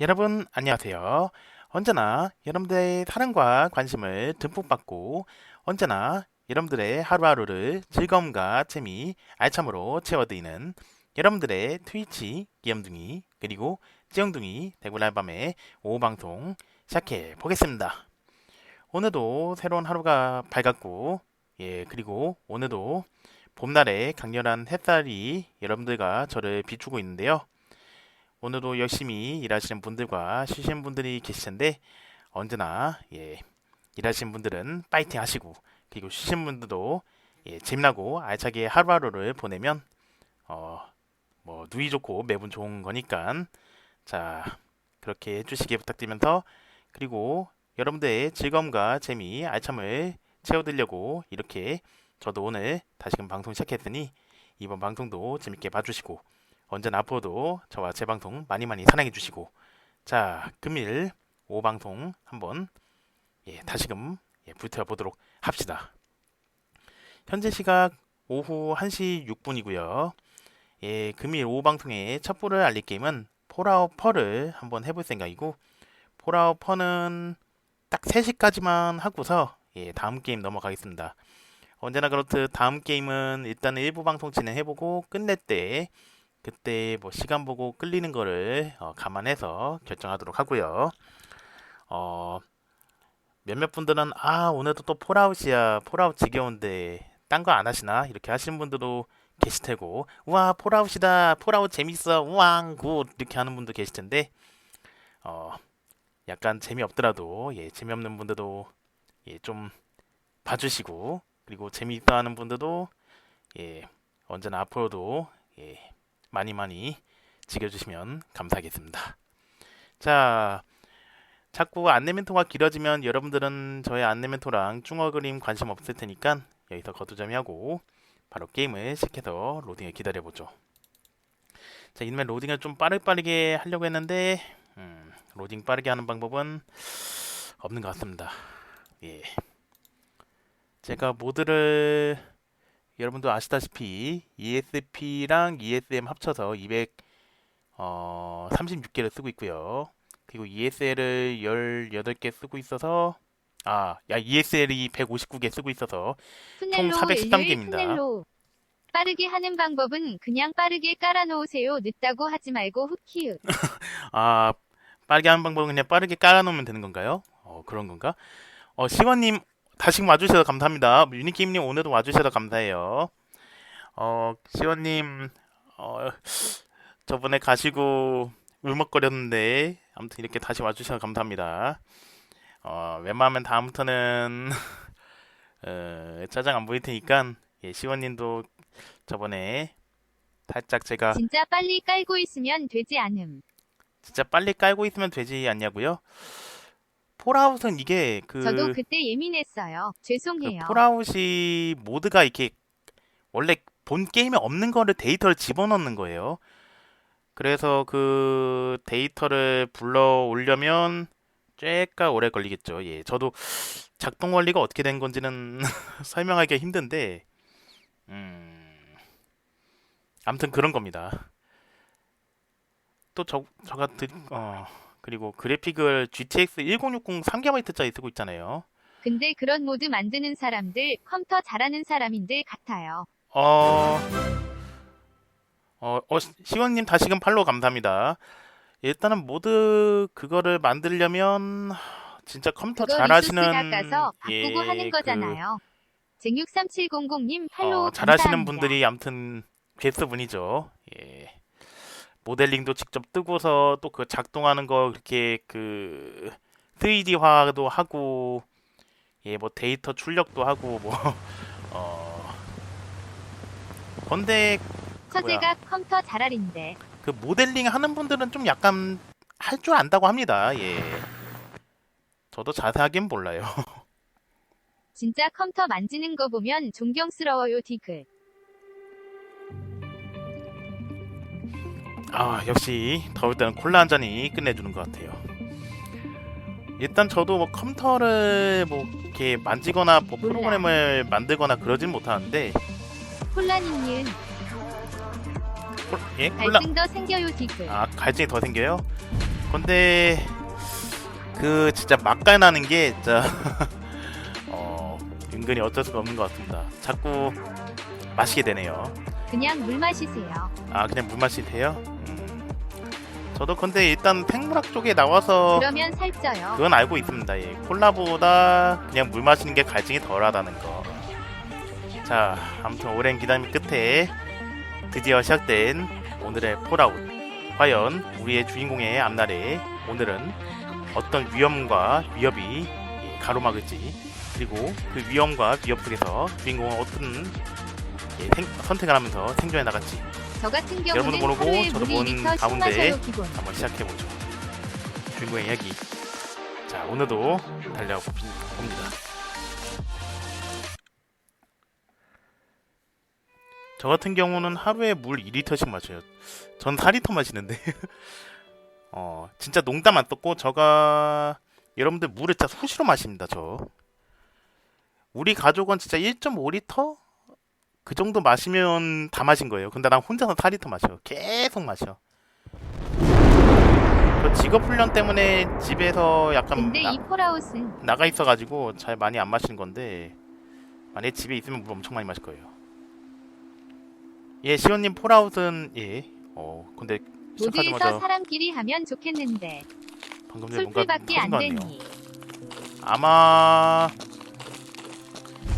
여러분 안녕하세요. 언제나 여러분들의 사랑과 관심을 듬뿍 받고 언제나 여러분들의 하루하루를 즐거움과 재미, 알참으로 채워드리는 여러분들의 트위치 귀염둥이 그리고 찌영둥이 대구랄밤의 오후 방송 시작해 보겠습니다. 오늘도 새로운 하루가 밝았고 예 그리고 오늘도 봄날의 강렬한 햇살이 여러분들과 저를 비추고 있는데요. 오늘도 열심히 일하시는 분들과 쉬시는 분들이 계실 텐데 언제나 예, 일하시는 분들은 파이팅 하시고 그리고 쉬시는 분들도 예, 재미나고 알차게 하루하루를 보내면 어, 뭐 누이 좋고 매분 좋은 거니까. 자 그렇게 해주시기 부탁드리면서 그리고 여러분들의 즐거움과 재미 알참을 채워드리려고 이렇게 저도 오늘 다시금 방송 시작했으니 이번 방송도 재밌게 봐주시고 언제나 앞으로도 저와 제 방송 많이 많이 사랑해 주시고 자 금일 오후 방송 한번 예, 다시금 예, 불태워 보도록 합시다. 현재 시각 오후 1시 6분이고요. 예, 금일 오후 첫 볼을 알릴 게임은 폴아웃 펄을 한번 해볼 생각이고 폴아웃 펄은 딱 3시까지만 하고서 예, 다음 게임 넘어가겠습니다. 언제나 그렇듯 다음 게임은 일단은 일부 방송 진행해보고 끝낼 때 그때 뭐 시간 보고 끌리는 거를 어, 감안해서 결정하도록 하고요. 어, 몇몇 분들은 아 오늘도 또 폴아웃이야. 폴아웃 지겨운데 딴 거 안 하시나? 이렇게 하시는 분들도 계실 테고 우와 폴아웃이다. 폴아웃 재밌어. 우왕 굿. 이렇게 하는 분도 계실 텐데 어, 약간 재미없더라도 예 재미없는 분들도 예 좀 봐주시고 그리고 재미있다 하는 분들도 예 언제나 앞으로도 예 많이 많이 지켜주시면 감사하겠습니다. 자, 자꾸 안내 멘토가 길어지면 여러분들은 저의 안내 멘토랑 중어 그림 관심 없을 테니까 여기서 거두점이하고 바로 게임을 시켜서 로딩을 기다려보죠. 자, 이놈의 로딩을 좀 빠르빠르게 하려고 했는데 음, 로딩 빠르게 하는 방법은 없는 것 같습니다. 예. 제가 모드를 여러분도 아시다시피 ESP랑 ESM 합쳐서 200 어, 36개를 쓰고 있고요. 그리고 ESL을 18개 쓰고 있어서 아, 야 ESL이 159개 쓰고 있어서 푸넬로 413 개입니다. 푸넬로. 빠르게 하는 방법은 그냥 빠르게 깔아놓으세요. 늦다고 하지 말고 후키우. 아, 빠르게 하는 방법은 그냥 빠르게 깔아놓으면 되는 건가요? 어, 그런 건가? 어, 시원님 다시 와주셔서 감사합니다. 유니게임님 오늘도 와주셔서 감사해요. 어, 시원님, 어, 저번에 가시고 울먹거렸는데, 아무튼 이렇게 다시 와주셔서 감사합니다. 어, 웬만하면 다음부터는, 어, 짜장 안 보일 테니까, 예, 시원님도 저번에 살짝 제가 진짜 빨리 깔고 있으면 되지 않음. 진짜 빨리 깔고 있으면 되지 않냐고요? 폴아웃은 이게 그 저도 그때 예민했어요. 그 죄송해요. 폴아웃이 모드가 이렇게 원래 본 게임에 없는 거를 데이터를 집어넣는 거예요. 그래서 그 데이터를 불러 오려면 꽤까 오래 걸리겠죠. 예, 저도 작동 원리가 어떻게 된 건지는 설명하기가 힘든데, 음, 아무튼 그런 겁니다. 또 저, 저가 드, 어, 그리고 그래픽을 GTX 1060 3GB짜리 쓰고 있잖아요. 근데 그런 모드 만드는 사람들 컴퓨터 잘하는 사람인들 같아요. 어, 어, 어, 시- 시원님 다시금 팔로우 감사합니다. 일단은 모드 그거를 만들려면 진짜 컴퓨터 그거 잘하시는 닦아서 바꾸고 예, 하는 그, 거잖아요. 쟁63700님 팔로우 어, 잘하시는 감사합니다. 분들이 아무튼 괴스분이죠. 예. 모델링도 직접 뜨고서 또 그 작동하는 거 그렇게 그 3D화도 하고 예, 뭐 데이터 출력도 하고 뭐 어. 건데 처제가 컴퓨터 잘하린데. 그 모델링 하는 분들은 좀 약간 할 줄 안다고 합니다. 예. 저도 자세하긴 몰라요. 진짜 컴퓨터 만지는 거 보면 존경스러워요 디글. 아, 역시 더울 때는 콜라 한 잔이 끝내주는 것 같아요. 일단 저도 뭐 컴퓨터를 뭐 이렇게 만지거나 뭐. 프로그램을 만들거나 그러진 못하는데 콜라님은 콜- 예? 콜라 갈증 더 생겨요 디글. 아 갈증이 더 생겨요? 근데 그 진짜 맛깔나는 게 진짜 어 은근히 어쩔 수가 없는 것 같습니다. 자꾸 마시게 되네요. 그냥 물 마시세요. 아 그냥 물 마시세요? 음. 저도 근데 일단 탱물학 쪽에 나와서 그러면 살쪄요. 그건 알고 있습니다. 예. 콜라보다 그냥 물 마시는 게 갈증이 덜하다는 거. 자, 아무튼 오랜 기다림 끝에 드디어 시작된 오늘의 폴아웃. 과연 우리의 주인공의 앞날에 오늘은 어떤 위험과 위협이 예, 가로막을지 그리고 그 위험과 위협 속에서 주인공은 어떤 예, 생- 선택을 하면서 생존해 나갈지 저 같은 경우는 모르고 하루에 저도 물본 2리터 가운데 신마셔요 기본. 한번 시작해보죠. 주인공의 이야기. 자, 오늘도 달려봅니다. 저 같은 경우는 하루에 물 2리터씩 마셔요. 전 4리터 마시는데. 어, 진짜 농담 안 떴고, 저가, 여러분들 물을 진짜 수시로 마십니다, 저. 우리 가족은 진짜 1.5리터? 그 정도 마시면 다 마신 거예요. 근데 난 혼자서 4리터 마셔. 계속 마셔. 저 직업 훈련 때문에 집에서 약간 근데 나, 이 폴아웃은 나 가 있어가지고 잘 많이 안 마시는 건데 만약에 집에 있으면 물 엄청 많이 마실 거예요. 예, 시온님 폴아웃은 예. 어, 근데 모두에서 시작하자마자 사람끼리 하면 좋겠는데 방금 전에 뭔가 술풀밖에 안 터진 것 같네요. 되니. 아마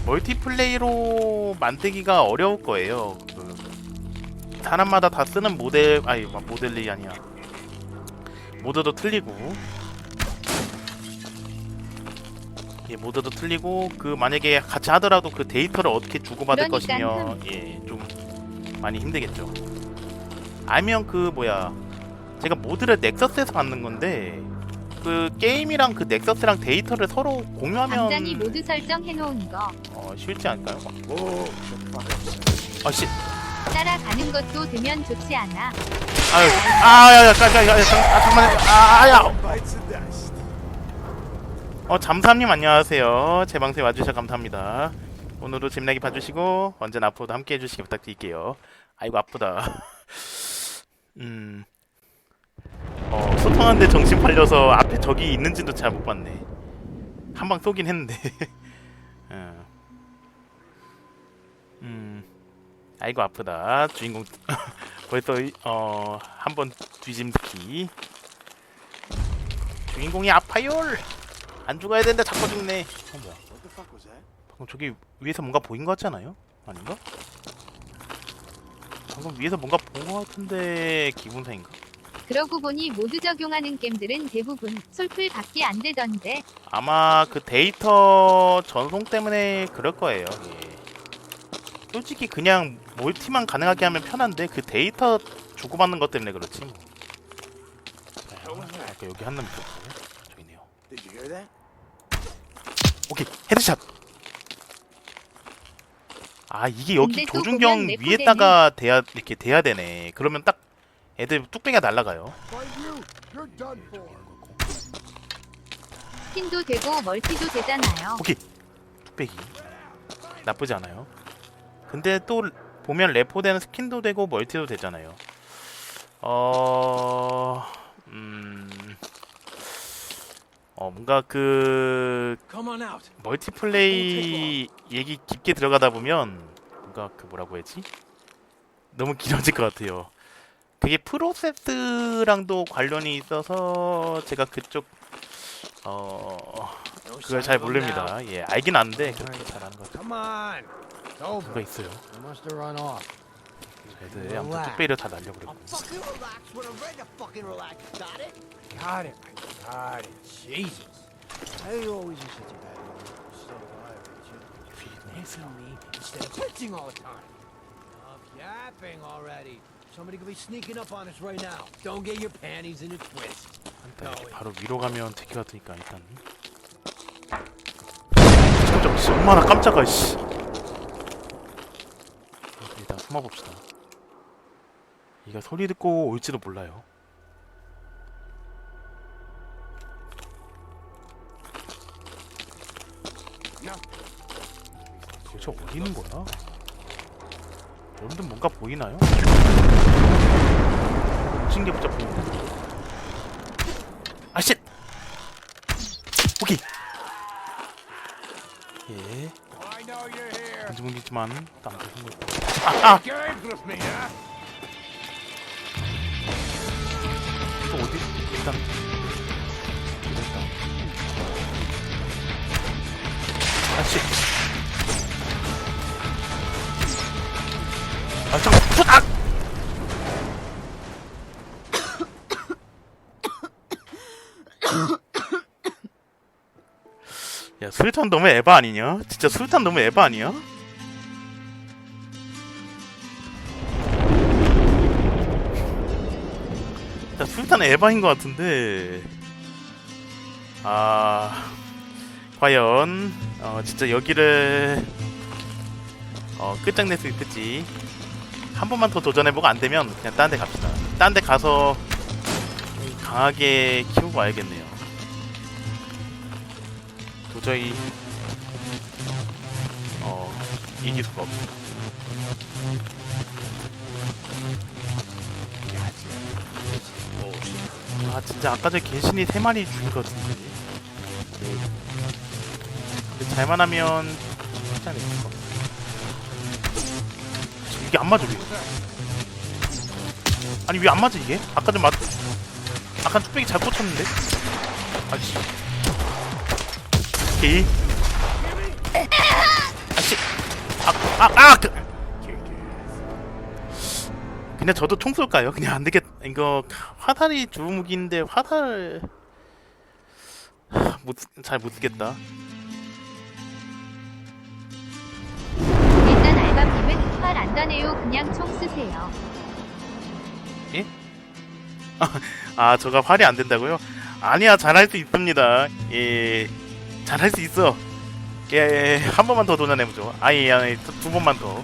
멀티플레이로 만들기가 어려울 거예요. 그 사람마다 다 쓰는 모델 아니 뭐 모델이 아니야. 모드도 틀리고 예 모드도 틀리고 그 만약에 같이 하더라도 그 데이터를 어떻게 주고받을 그러니까 것이며 예 좀 많이 힘들겠죠. 아니면 그 뭐야 제가 모드를 넥서스에서 만든 건데 그 게임이랑 그 넥서스랑 데이터를 서로 공유하면 당장이 모드 설정 해놓은 거 어, 쉽지 않을까요? 아씨, 따라가는 것도 되면 좋지 않아. 아유, 아야야, 야야야, 잠깐만, 아야. 어, 잠수함님 안녕하세요. 제 방송에 와주셔서 감사합니다. 오늘도 재미나게 봐주시고 언제나 앞으로도 함께 해 주시기 부탁드릴게요. 아이고 아프다. 음, 어, 소통하는데 정신 팔려서 앞에 적이 있는지도 잘 못 봤네. 한 방 쏘긴 했는데. 어. 음, 아이고 아프다. 주인공 벌써 어 한 번 뒤짐기. 주인공이 아파요. 안 죽어야 되는데 자꾸 죽네. 어 뭐야? 방금 저기 위에서 뭔가 보인 거 같잖아요? 아닌가? 방금 위에서 뭔가 본거 같은데 기분상인가? 그러고 보니 모드 적용하는 게임들은 대부분 솔플밖에 안 되던데 아마 그 데이터 전송 때문에 그럴 거예요. 예. 솔직히 그냥 멀티만 가능하게 하면 편한데 그 데이터 주고받는 것 때문에 그렇지. 뭐. 자, 아까 여기 한놈 있었거든요. 저기 있네요. Did you hear that? 오케이 헤드샷. 아 이게 여기 근데 또 조준경 위에다가 대야 이렇게 대야 되네. 그러면 딱 애들 뚝배기가 날라가요. 스킨도 되고 멀티도 되잖아요. 뚝배기 나쁘지 않아요. 근데 또 보면 레포되는 스킨도 되고 멀티도 되잖아요. 어, 음, 어 뭔가 그. 멀티플레이 얘기 깊게 들어가다 보면 뭔가 그 뭐라고 해야지? 너무 길어질 것 같아요. 그게 프로세스랑도 관련이 있어서 제가 그쪽 어 그걸 잘. 모릅니다. 예, 알긴 아는데 그렇게 잘 아는 것 같아요. 그거 있어요. 애들 아무튼 뚝배기를 다 날려버리고. Somebody could be sneaking up on us right now. Don't get your panties in a twist. 일단 이렇게 바로 위로 가면 되게 같으니까 일단. 깜짝 씨, 엄마나 깜짝아 씨. 일단 숨어봅시다. 이가 소리 듣고 올지도 몰라요. 도대체 어디 있는 거야? 여러분들 뭔가 보이나요? 신기 붙잡 보이네 아씨 오케이. 예. 뭔지 모르겠지만 땀 되는 거 아! 아! 이거 어디? 일단 됐다. 아씨 아 잠깐. 아! 야 술탄 너무 에바 아니냐? 진짜 술탄 너무 에바 아니야? 자, 술탄 에바인 것 같은데. 아, 과연, 어, 진짜 여기를, 어, 끝장낼 수 있을지. 한 번만 더 도전해보고 안 되면 그냥 딴 데 갑시다. 딴 데 가서 강하게 키우고 와야겠네요. 도저히, 어, 이길 수가 없어. 아 진짜 아까 전에 개신이 세 마리 죽인 것 같은데 근데 잘만 하면 같아 지금 이게 안 맞아 왜 아니 왜 안 맞아 이게? 아까 좀 맞... 아까 뚝배기 잘 꽂혔는데? 아씨 오케이 아씨 아, 아, 아! 그... 그냥 저도 총 쏠까요? 그냥 안 되겠 이거 화살이 주무기인데 화살 못잘못 쓰겠다. 일단 알밤님은 활안 다네요. 그냥 총 쓰세요. 아 저가 활이 안 된다고요? 아니야 잘할 수 있습니다. 예 잘할 수 있어. 예한 번만 더 도전해보죠. 아예 아니 두, 두 번만 더.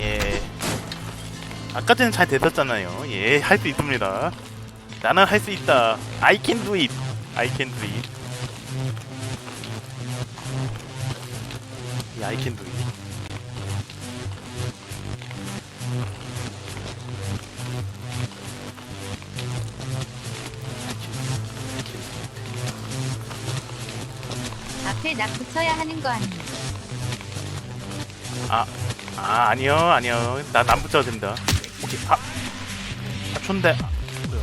예 아까 전에 잘 됐었잖아요. 예 할 수 있습니다. 나는 할 수 있다. I can do it. I can do it. 예, I can do it. 앞에 낙 붙여야 하는 거 아니에요? 아, 아 아니요 아니요. 난안 붙여도 됩니다. 오케이 아, 아 촌데 아, 뭐야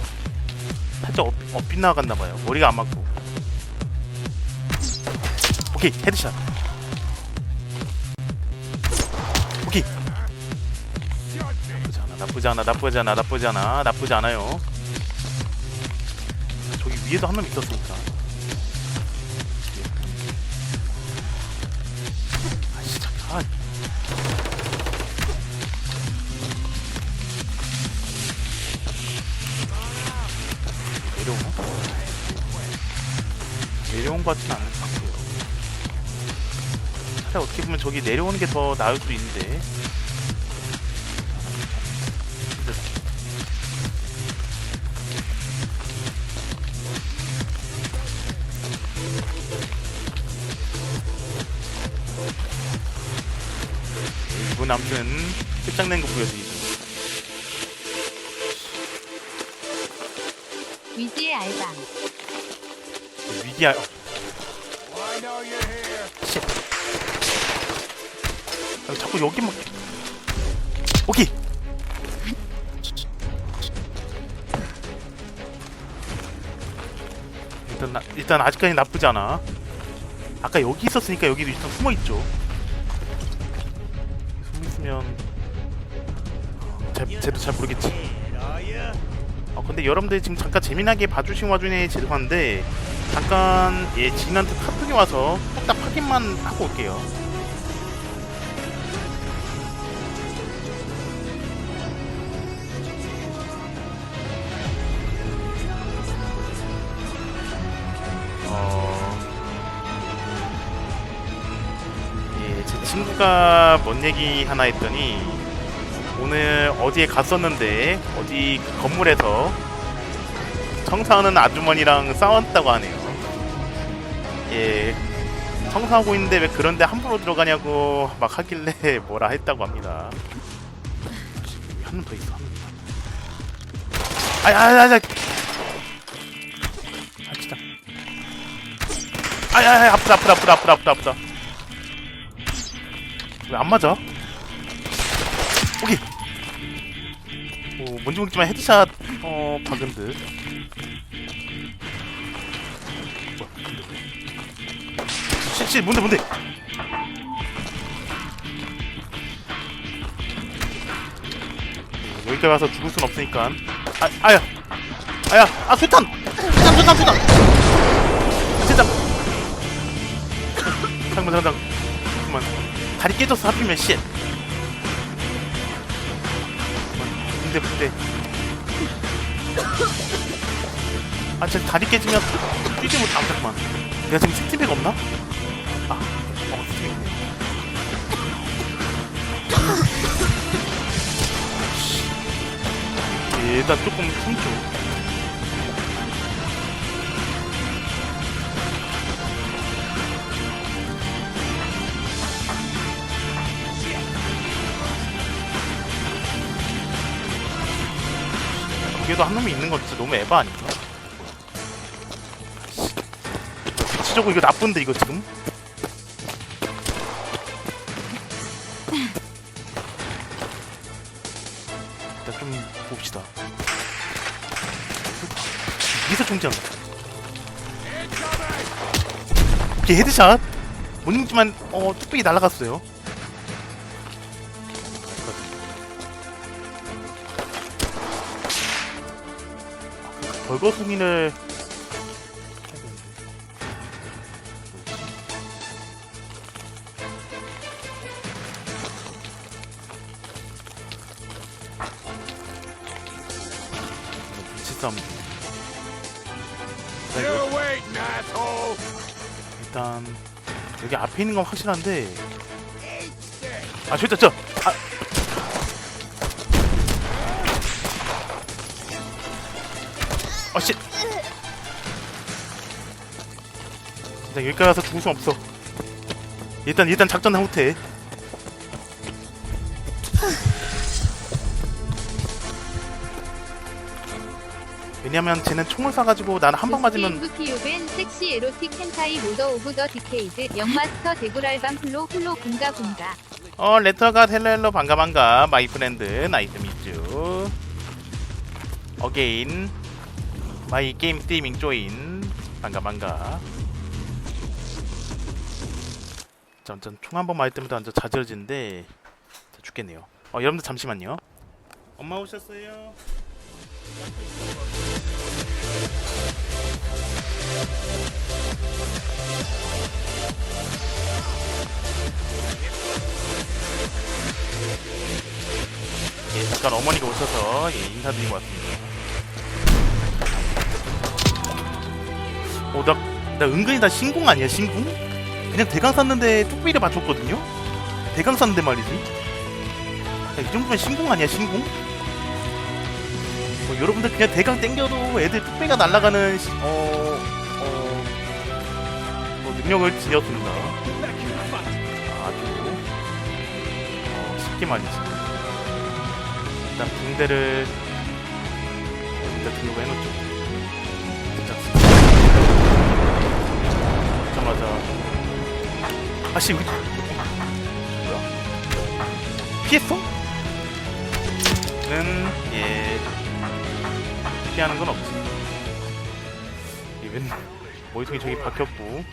살짝 업, 업빗 나갔나봐요. 머리가 안 맞고. 오케이 헤드샷 나쁘지 않아 나쁘지 않아 나쁘지 않아 나쁘지 않아 나쁘지 않아요 저기 위에도 한놈 있었으니까 아 아? 내려온 것 같진 않을 것 같고요. 차라리 어떻게 보면 저기 내려오는 게 더 나을 수도 있는데. 이분 아무튼 끝장낸 거 보여드리죠. I know you're here. 씨. 아, 자꾸 여기 막. 오케이. 일단 나, 일단 아직까지 나쁘지 않아. 아까 여기 있었으니까 여기도 일단 숨어 있죠. 쟤도 잘 모르겠지. 어 근데 여러분들 지금 잠깐 재미나게 봐주신 와중에 죄송한데 잠깐 예 지인한테 카톡이 와서 딱 확인만 하고 올게요. 어... 예, 제 친구가 뭔 얘기 하나 했더니 오늘 어디에 갔었는데 어디 그 건물에서 청소하는 아주머니랑 싸웠다고 하네요. 예, 청소하고 있는데 왜 그런데 함부로 들어가냐고 막 하길래 뭐라 했다고 합니다. 한명더 있어. 아야야야. 아 진짜. 아야 아프다 아프다 아프다 아프다 아프다 아프다 왜 안 맞아? 뭔지 모르겠지만 헤드샷. 어 박은 듯 씨씨 뭔데 뭔데? 여기까지 와서 죽을 순 없으니까. 아 아야. 아야. 아 수탄! 수탄 수탄 수탄! 진짜 잠깐만 잠깐만 잠깐만. 다리 깨졌어 하필이면 쉣 근데 근데 아 진짜 다리 깨지면 뛰지 못 아, 잠깐만 내가 지금 스팀백 없나? 아, 어, 스팀백. 일단 조금 숨죠. 여기에도 한 놈이 있는 건 진짜 너무 에바 아닌가? 위치적으로 이거 나쁜데 이거 지금? 일단 좀 봅시다. 여기서 총지한다. 오케이 헤드샷. 못 읽지만 어 뚝배기 날아갔어요. 벌거 승인을 asshole! 일단 여기 앞에 있는 건 확실한데. 아 저기 있다 저 아. 어씨. 일단 여기까지 와서 죽을 수 없어. 일단 일단 작전 후퇴 왜냐면 쟤는 총을 쏴가지고 나는 한방 맞으면 피오벤 섹시 에로틱 헨타이 모더 오브 더 디케이드 영마스터 대굴알밤 플로 플로 군가 군가. 어 레터가 헬로 헬로 반가 반가 마이 프렌드 나이스 미쭈 어게인 마이 게임 스트리밍 조인. 반가 반가. 자 완전 총 한 번 맞을 때마다 완전 자지러지는데 자, 죽겠네요. 어 여러분들 잠시만요. 엄마 오셨어요. 예, 잠깐 어머니가 오셔서 예, 인사드리고 왔습니다. 나, 나 은근히 나 신궁 아니야, 신궁? 그냥 대강 쐈는데 뚝배기를 맞췄거든요? 대강 쐈는데 말이지. 야, 이 정도면 신궁 아니야, 신궁? 어, 여러분들 그냥 대강 땡겨도 애들 뚝배기가 날아가는, 시- 어, 어, 어, 능력을 지녔습니다. 아주, 어, 쉽게 말이지. 일단 붕대를 일단 등록을 해놓죠. 자마자 아씨 여기 뭐야? 피했어? 는 예. 피하는 건 없지. 이웬 모이통이 저기 박혔고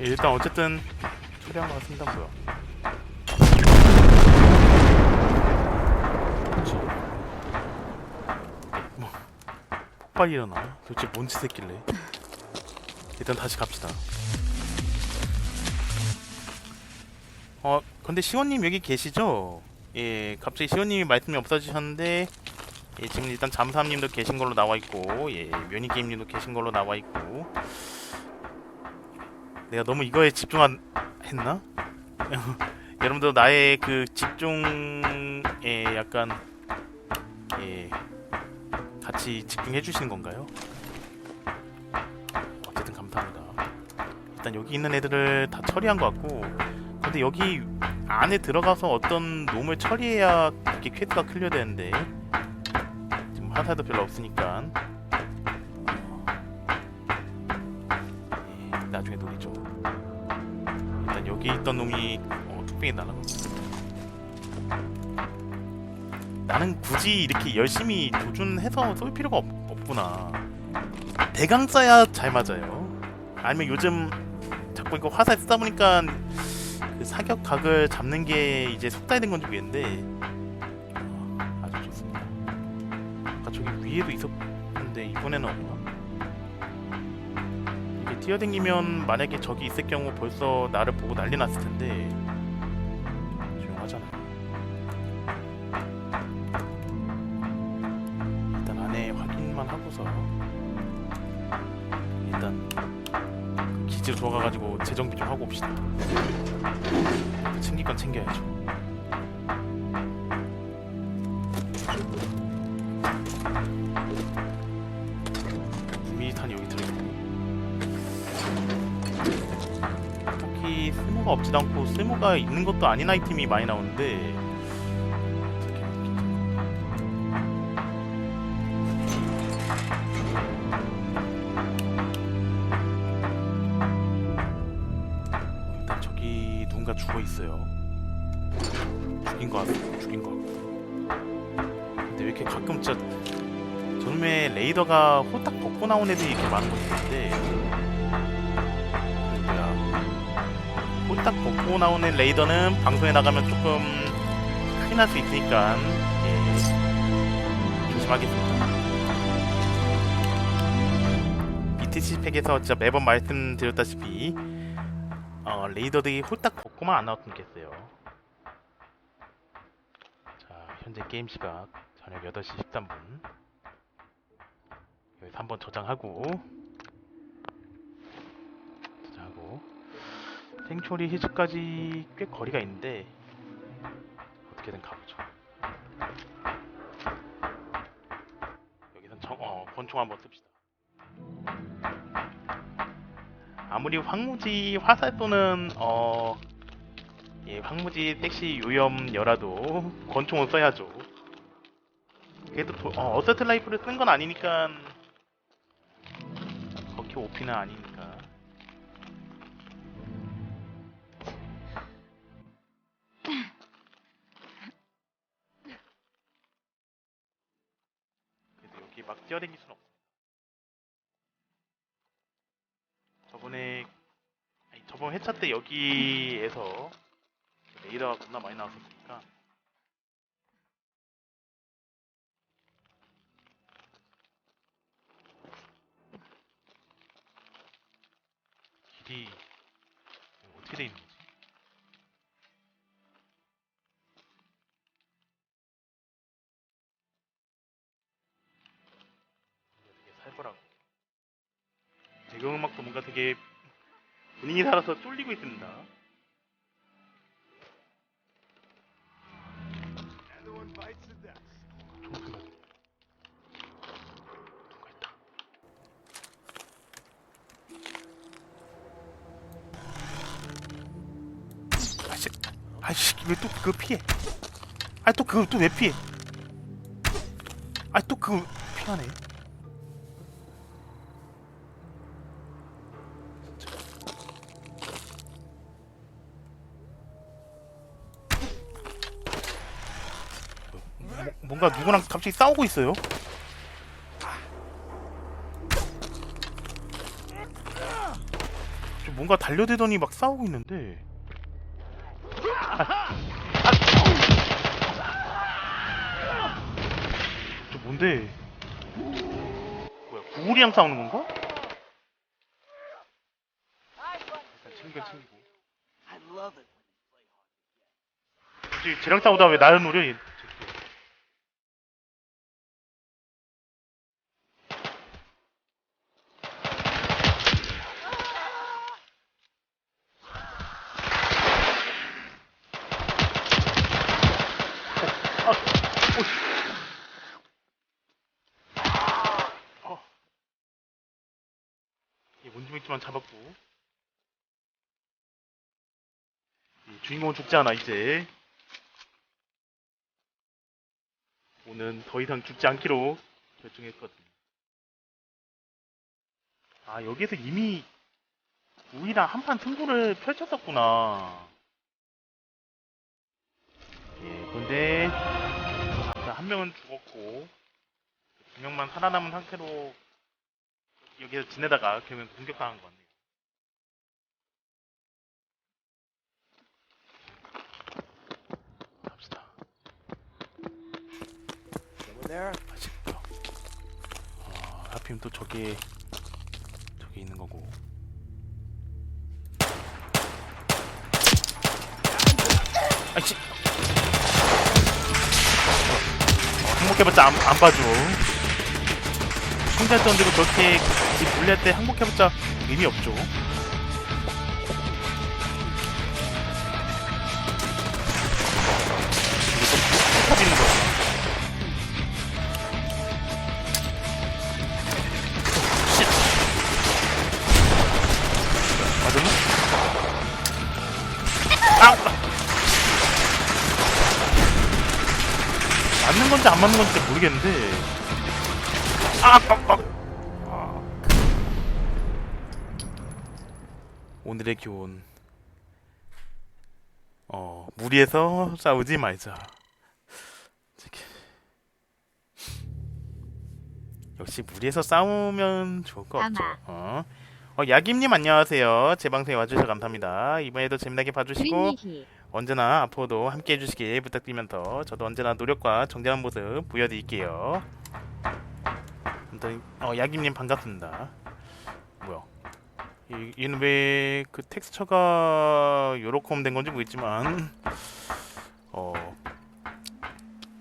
일단 어쨌든 처리한 것 같습니다. 뭐야? 뭐 폭발 일어나? 도대체 뭔 짓 했길래? 일단 다시 갑시다. 어, 근데 시원님 여기 계시죠? 예, 갑자기 시원님이 말씀이 없어지셨는데, 예, 지금 일단 잠수함님도 계신 걸로 나와 있고, 예, 묘니게임님도 계신 걸로 나와 있고, 내가 너무 이거에 집중한 했나? 여러분들 나의 그 집중에 약간 예 같이 집중해 주시는 건가요? 어쨌든 감사합니다. 일단 여기 있는 애들을 다 처리한 것 같고 근데 여기 안에 들어가서 어떤 놈을 처리해야 이렇게 퀘트가 클리어 되는데 지금 화살도 별로 없으니까. 예, 나중에 놀이죠. 일단 여기 있던 놈이 어, 뚝배기 날아갑니다 나는 굳이 이렇게 열심히 도전해서 쏠 필요가 없, 없구나. 대강 써야 잘 맞아요. 아니면 요즘 자꾸 이거 화살 쓰다 보니까 그 사격 각을 잡는 게 이제 속달된 건지 모르겠는데 아, 아주 좋습니다. 아까 저기 위에도 있었는데 이번에는 없나? 이게 뛰어댕기면 만약에 적이 있을 경우 벌써 나를 보고 난리 났을 텐데 조용하잖아. 일단 안에 확인만 하고서 일단 기지로 들어가가지고 재정비 좀 하고 옵시다. 챙길 건 챙겨야죠. 미탄 여기 들어있고 딱히 쓸모가 없지도 않고 쓸모가 있는 것도 아닌 아이템이 많이 나오는데 레이더가 홀딱 벗고 나온 애들이 이렇게 많은 것 같은데 그 뭐야 홀딱 벗고 나오는 레이더는 방송에 나가면 조금 큰일 날 수 있으니까 예, 조심하겠습니다. BTC 팩에서 진짜 매번 말씀드렸다시피 어, 레이더들이 홀딱 벗고만 안 나왔으면 좋겠어요. 자, 현재 게임 시각 저녁 8시 13분. 여기서 한번 저장하고 저장하고 생초리 히즈까지 꽤 거리가 있는데 어떻게든 가보죠. 여기선 정, 어, 권총 한번 씁시다. 아무리 황무지 화살 쏘는 어, 예, 황무지 섹시 요염여라도 권총은 써야죠. 그래도 도, 어, 어서트 라이프를 쓴 건 아니니까 그렇게 오피는 아니니까. 그래도 여기 막 뛰어다닐 순 없어. 저번에 아니, 저번 회차 때 여기에서 레이더가 겁나 많이 나왔었으니 까 길이 어떻게 돼 있는 거지? 되게 살벌하고 배경음악도 뭔가 되게 분위기 살아서 쫄리고 있습니다. 아씨 왜또 그거 피해? 아또 그거 또 왜 피해? 아또 그거 피하네. 뭐, 뭔가 누구랑 갑자기 싸우고 있어요. 저 뭔가 달려대더니 막 싸우고 있는데. 저 뭔데? 뭐야 구울이랑 싸우는 건가? 일단 챙겨 챙기고. 갑자기 쟤랑 싸우다 왜 나를 노려? 얘. 어, 아, 오씨. 어. 얘 뭔지 모르겠지만 잡았고. 이 주인공은 죽지 않아 이제. 오늘 더 이상 죽지 않기로 결정했거든. 아 여기에서 이미 우리랑 한판 승부를 펼쳤었구나. 예, 근데 한 명은 죽었고 두 명만 살아남은 상태로 여기서 지내다가 결국 공격당한 것 같네요. 갑시다. Someone 맛있다. 아, 하필 또 저기 저기 있는 거고. 아이씨. 어, 행복해봤자 안, 안 봐줘. 혼자 던지고 저렇게 집 물릴 때 행복해봤자 의미 없죠. 맞는 건지 안 맞는 건지 모르겠는데. 아! 아, 아. 아. 오늘의 교훈. 어, 무리해서 싸우지 말자. 역시 무리해서 싸우면 좋을 것 같죠. 어. 어, 야김님 안녕하세요. 제 방송에 와주셔서 감사합니다. 이번에도 재미나게 봐주시고. 언제나 앞으로도 함께 해주시길 부탁드리면서 저도 언제나 노력과 정직한 모습 보여드릴게요. 아무튼 어, 야김님 반갑습니다. 뭐야? 이, 얘는 왜 그 텍스처가 요렇게 된 건지 모르겠지만 어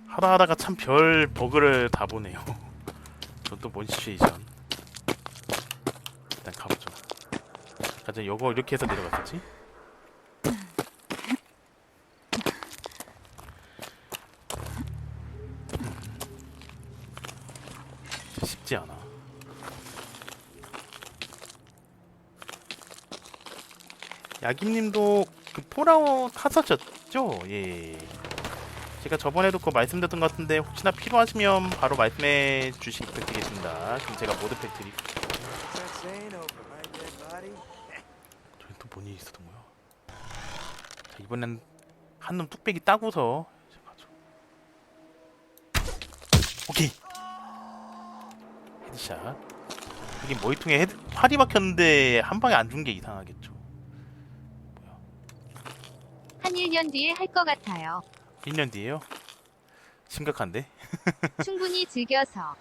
하다 하다가 참 별 버그를 다 보네요. 저또뭔 시츄에이션? 일단 가보죠. 가자, 이거 이렇게 해서 내려갔었지? 야김님도 그 폴아웃 하셨죠? 예. 제가 저번에도 그거 말씀드렸던 것 같은데 혹시나 필요하시면 바로 말씀해 주시기 부탁드리겠습니다. 그럼 제가 모드 팩 드리. What's that saying over my dead body? 저기 또뭔 일이 있었던 거야? 자 이번엔 한 놈 뚝배기 따고서. 오케이. 헤드샷. 여기 머리통에 헤드 팔이 박혔는데 한 방에 안 준 게 이상하겠죠. 한 1년 뒤에 할 것 같아요. 1년 뒤에요? 심각한데? 충분히 즐겨서.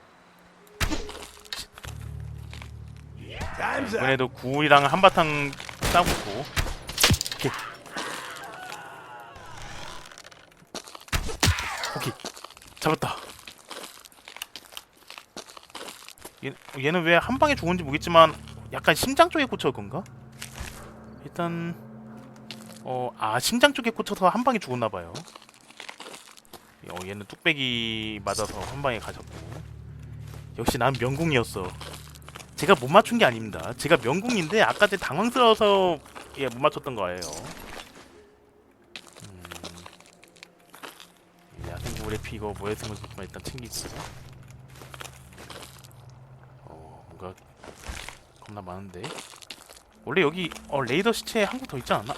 Time's up. 이번에도 구울이랑 한바탕 싸우고 오케이 오케이 잡았다 얘, 얘는 왜 한 방에 죽은지 모르겠지만 약간 심장 쪽에 꽂혀 건가? 일단 어, 아 심장 쪽에 꽂혀서 한 방에 죽었나 봐요. 어, 얘는 뚝배기 맞아서 한 방에 가셨고 역시 난 명궁이었어. 제가 못 맞춘 게 아닙니다. 제가 명궁인데 아까 제 당황스러워서 예, 못 맞췄던 거예요. 음, 야생구울의 피 이거 뭐였으면 좋지만 일단 챙기고. 어 뭔가 겁나 많은데. 원래 여기 어 레이더 시체 한개더 있지 않나?